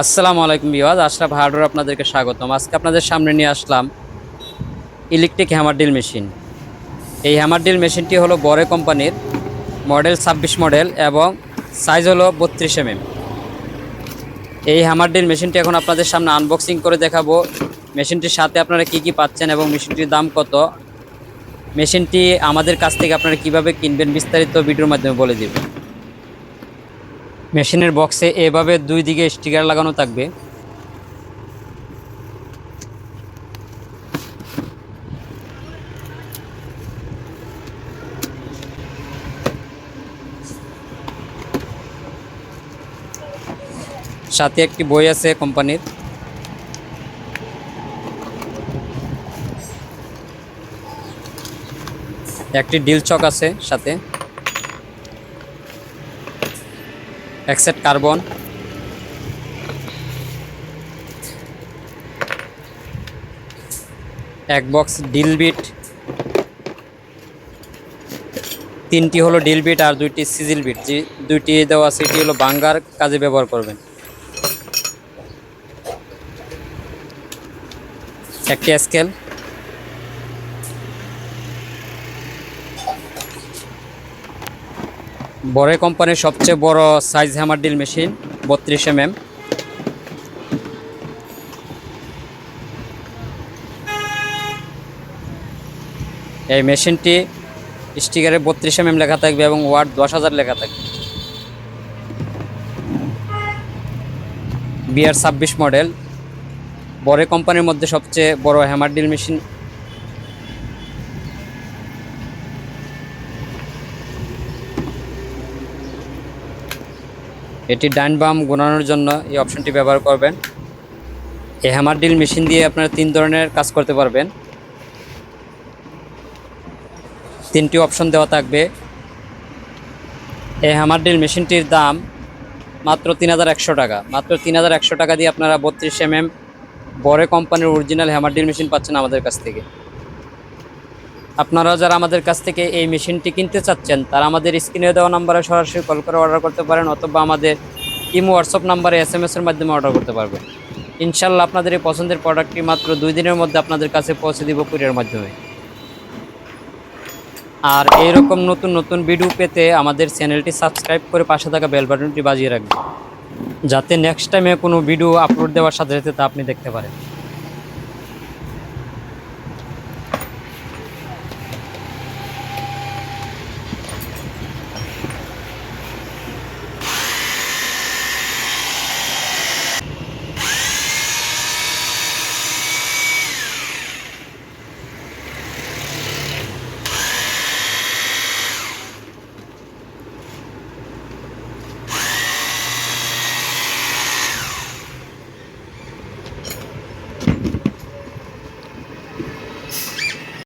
আসসালামু আলাইকুম বিওয়াজ আশরাফ হার্ডওয়ার আপনাদেরকে স্বাগতম। আজকে আপনাদের সামনে নিয়ে আসলাম ইলেকট্রিক হ্যামার ড্রিল মেশিন। এই হ্যামার ড্রিল মেশিনটি হলো বড়ে কোম্পানির মডেল ছাব্বিশ মডেল এবং সাইজ হলো বত্রিশ এমএম। এই হ্যামার ড্রিল মেশিনটি এখন আপনাদের সামনে আনবক্সিং করে দেখাবো। মেশিনটির সাথে আপনারা কি কি পাচ্ছেন এবং মেশিনটির দাম কত? মেশিনটি আমাদের কাছ থেকে আপনারা কীভাবে কিনবেন বিস্তারিত ভিডিওর মাধ্যমে বলে দিব। মেশিনের বক্সে এভাবে দুই দিকে স্টিকার লাগানো থাকবে। সাথে একটি বই আছে কোম্পানির। একটি ডিল চক আছে সাথে। একসেট কার্বন এক বক্স ডিল বিট তিনটি হলো ডিল বিট আর দুইটি সিজিল বিট যে দুইটি দেওয়া এটি হলো বাঙ্গার কাজে ব্যবহার করবেন। একটি স্কেল বড় কোম্পানির সবচেয়ে বড় সাইজ হ্যামার ডিল মেশিন বত্রিশ এম এম এই মেশিনটি স্টিকারে বত্রিশ এম লেখা থাকবে এবং ওয়ার্ড দশ হাজার লেখা থাকবে। বিআর ছাব্বিশ মডেল বড় কোম্পানির মধ্যে সবচেয়ে বড় হ্যামার ডিল মেশিন এটি ডাইন বাম গোনানোর জন্য এই অপশনটি ব্যবহার করবেন। এই হ্যামার ডিল মেশিন দিয়ে আপনারা তিন ধরনের কাজ করতে পারবেন। তিনটি অপশন দেওয়া থাকবে। এই হ্যামার ডিল মেশিনটির দাম মাত্র তিন হাজার একশো টাকা। মাত্র তিন হাজার একশো টাকা দিয়ে আপনারা বত্রিশ এম এম বড় কোম্পানির অরিজিনাল হ্যামার ডিল মেশিন পাচ্ছেন আমাদের কাছ থেকে। আপনারা যারা আমাদের কাছ থেকে এই মেশিনটি কিনতে চাচ্ছেন, তারা আমাদের স্ক্রিনে দেওয়া নাম্বারে সরাসরি কল করে অর্ডার করতে পারেন অথবা আমাদের ইমো হোয়াটসঅ্যাপ নাম্বারে এস এম এর মাধ্যমে অর্ডার করতে পারবেন। ইনশাল্লাহ আপনাদের এই পছন্দের প্রোডাক্টটি মাত্র দুই দিনের মধ্যে আপনাদের কাছে পৌঁছে দিব কুরিয়ার মাধ্যমে। আর এইরকম নতুন নতুন ভিডিও পেতে আমাদের চ্যানেলটি সাবস্ক্রাইব করে পাশে থাকা বেল বাটনটি বাজিয়ে রাখবেন, যাতে নেক্সট টাইমে কোনো ভিডিও আপলোড দেওয়ার সাথে সাথে তা আপনি দেখতে পারেন।